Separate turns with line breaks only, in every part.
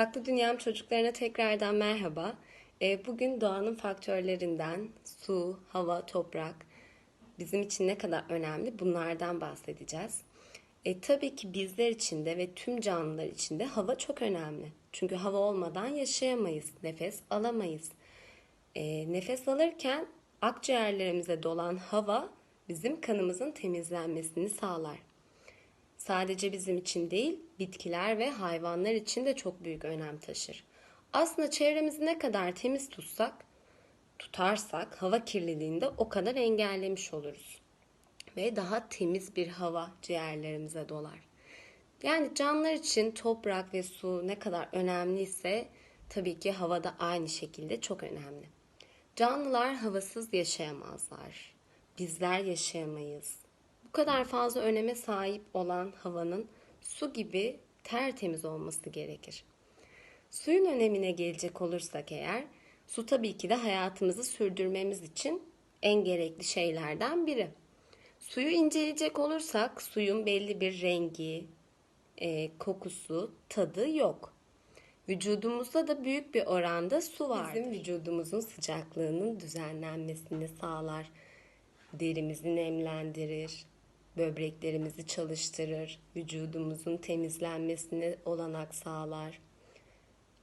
Farklı Dünyam çocuklarına tekrardan merhaba. Ee, Bugün doğanın faktörlerinden su, hava, toprak bizim için ne kadar önemli bunlardan bahsedeceğiz. E, tabii ki bizler için de ve tüm canlılar için de hava çok önemli. Çünkü hava olmadan yaşayamayız, nefes alamayız. E, nefes alırken akciğerlerimize dolan hava bizim kanımızın temizlenmesini sağlar. Sadece bizim için değil, bitkiler ve hayvanlar için de çok büyük önem taşır. Aslında çevremizi ne kadar temiz tutsak, tutarsak hava kirliliğini de o kadar engellemiş oluruz. Ve daha temiz bir hava ciğerlerimize dolar. Yani canlılar için toprak ve su ne kadar önemliyse tabii ki hava da aynı şekilde çok önemli. Canlılar havasız yaşayamazlar. Bizler yaşayamayız. Bu kadar fazla öneme sahip olan havanın su gibi tertemiz olması gerekir. Suyun önemine gelecek olursak eğer, su tabii ki de hayatımızı sürdürmemiz için en gerekli şeylerden biri. Suyu inceleyecek olursak suyun belli bir rengi, e, kokusu, tadı yok. Vücudumuzda da büyük bir oranda su var. Bizim vücudumuzun sıcaklığının düzenlenmesini sağlar. Derimizi nemlendirir, böbreklerimizi çalıştırır, vücudumuzun temizlenmesine olanak sağlar.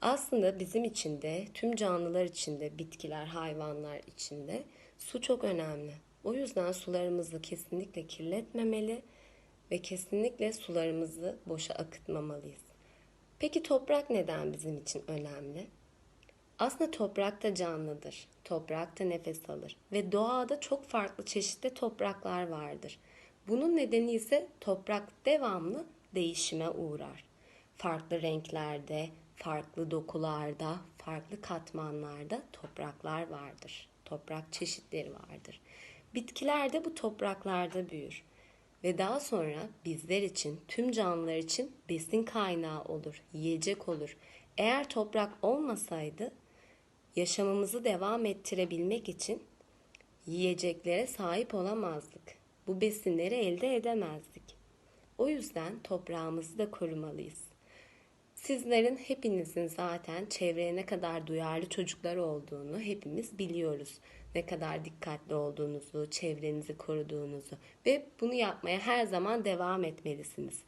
Aslında bizim için de, tüm canlılar için de, bitkiler, hayvanlar için de su çok önemli. O yüzden sularımızı kesinlikle kirletmemeli ve kesinlikle sularımızı boşa akıtmamalıyız. Peki toprak neden bizim için önemli? Aslında toprak da canlıdır. Toprak da nefes alır ve doğada çok farklı çeşitli topraklar vardır. Bunun nedeni ise toprak devamlı değişime uğrar. Farklı renklerde, farklı dokularda, farklı katmanlarda topraklar vardır. Toprak çeşitleri vardır. Bitkiler de bu topraklarda büyür ve daha sonra bizler için, tüm canlılar için besin kaynağı olur, yiyecek olur. Eğer toprak olmasaydı yaşamımızı devam ettirebilmek için yiyeceklere sahip olamazdık. Bu besinleri elde edemezdik. O yüzden toprağımızı da korumalıyız. Sizlerin hepinizin zaten çevreye ne kadar duyarlı çocuklar olduğunu hepimiz biliyoruz. Ne kadar dikkatli olduğunuzu, çevrenizi koruduğunuzu ve bunu yapmaya her zaman devam etmelisiniz.